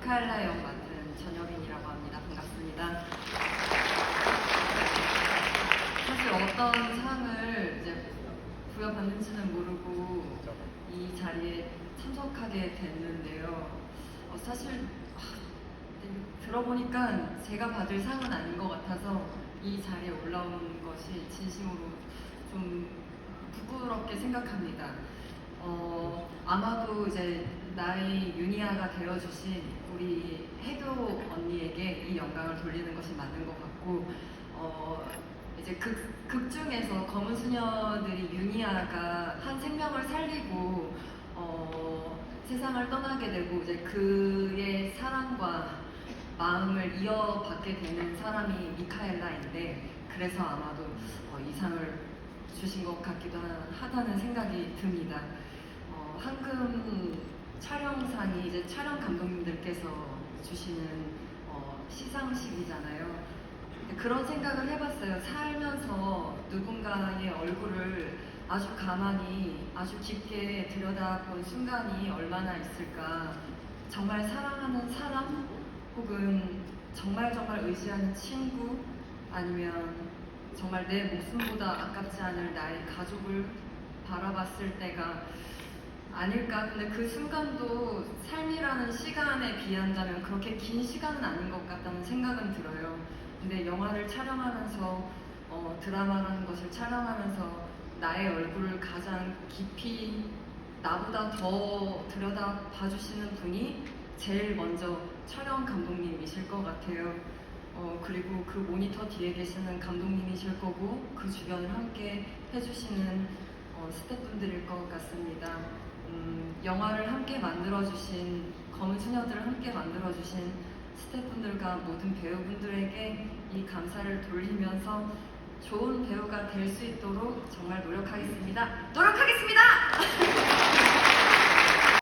미카엘라 역 맡은 전여빈이라고 합니다. 반갑습니다. 사실 어떤 상을 이제 부여받는지는 모르고 이 자리에 참석하게 됐는데요. 어, 사실 아, 네, 들어보니까 제가 받을 상은 아닌 것 같아서 이 자리에 올라온 것이 진심으로 좀 부끄럽게 생각합니다. 어, 아마도 이제 나의 유니아가 되어주신 우리 해교 언니에게 이 영광을 돌리는 것이 맞는 것 같고, 어, 이제 극, 극 중에서 검은 수녀들이 유니아가 한 생명을 살리고, 어, 세상을 떠나게 되고, 이제 그의 사랑과 마음을 이어받게 되는 사람이 미카엘라인데, 그래서 아마도 어, 이 상을 주신 것 같기도 하- 하다는 생각이 듭니다. 어, 황금 촬영상이 이제 촬영 감독님들께서 주시는 어, 시상식이잖아요. 그런 생각을 해봤어요. 살면서 누군가의 얼굴을 아주 가만히, 아주 깊게 들여다본 순간이 얼마나 있을까. 정말 사랑하는 사람, 혹은 정말 정말 의지하는 친구, 아니면 정말 내 목숨보다 아깝지 않을 나의 가족을 바라봤을 때가 아닐까. 근데 그 순간도 삶이라는 시간에 비한다면 그렇게 긴 시간은 아닌 것 같다는 생각은 들어요. 근데 영화를 촬영하면서 어, 드라마라는 것을 촬영하면서 나의 얼굴을 가장 깊이 나보다 더 들여다 봐주시는 분이 제일 먼저 촬영 감독님이실 것 같아요. 어, 그리고 그 모니터 뒤에 계시는 감독님이실 거고 그 주변을 함께 해주시는 어, 스태프분들일 것 같습니다. 음, 영화를 함께 만들어주신 검은 수녀들을 함께 만들어주신 스태프분들과 모든 배우분들에게 이 감사를 돌리면서 좋은 배우가 될 수 있도록 정말 노력하겠습니다. 노력하겠습니다!